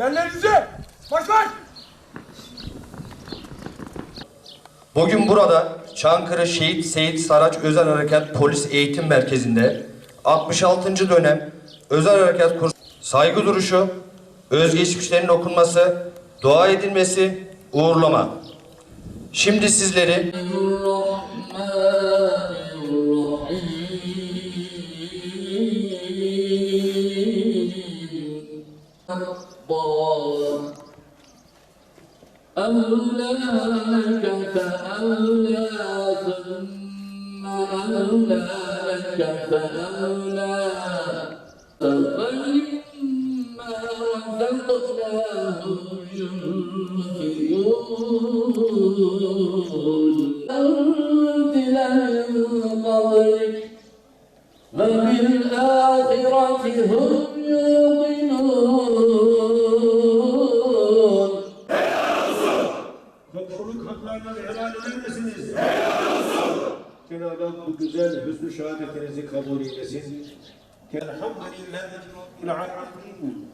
Yerlerinize! Baş baş! Bugün burada Çankırı Şehit Seyit Saraç Özel Harekat Polis Eğitim Merkezi'nde 66. dönem Özel Harekat Kursu saygı duruşu, özgeçmişlerin okunması, dua edilmesi, uğurlama. Şimdi sizleri أولاك فأولى ثم أولاك فأولى فمما رزقناهم ينفقون أنزل من قبلك وبالآخرة هم يوقنون Cenab-ı Hak bu güzel hüsnü şehadetinizi kabul eylesin. Elhamdülillahi Rabbil alemin.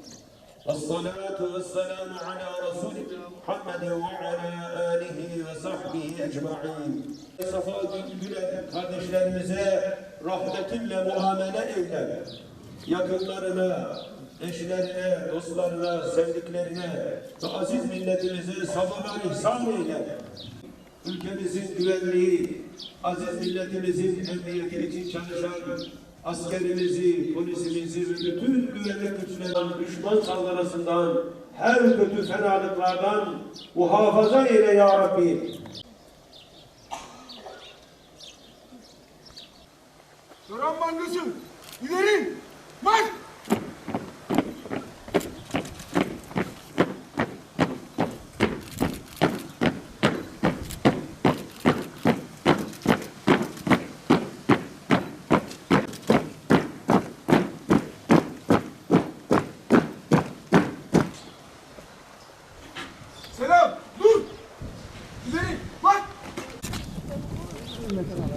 والصلاة والسلام على رسولنا محمد وعلى آله وصحبه أجمعين. Safa Gülen kardeşlerimize rahmetinle muamele eyle. Yakınlarına, eşlerine, dostlarına, sevdiklerine ve aziz milletimize sabırlar ihsan eyle. Ülkemizin güvenliği, aziz milletimizin emniyeti için çalışan askerimizi, polisimizi ve bütün güvenlik güçlerinden, düşman saldırısından, her kötü fenalıklardan muhafaza eyle ya Rabbi. Duran Bankası! İleri! Marş! metros.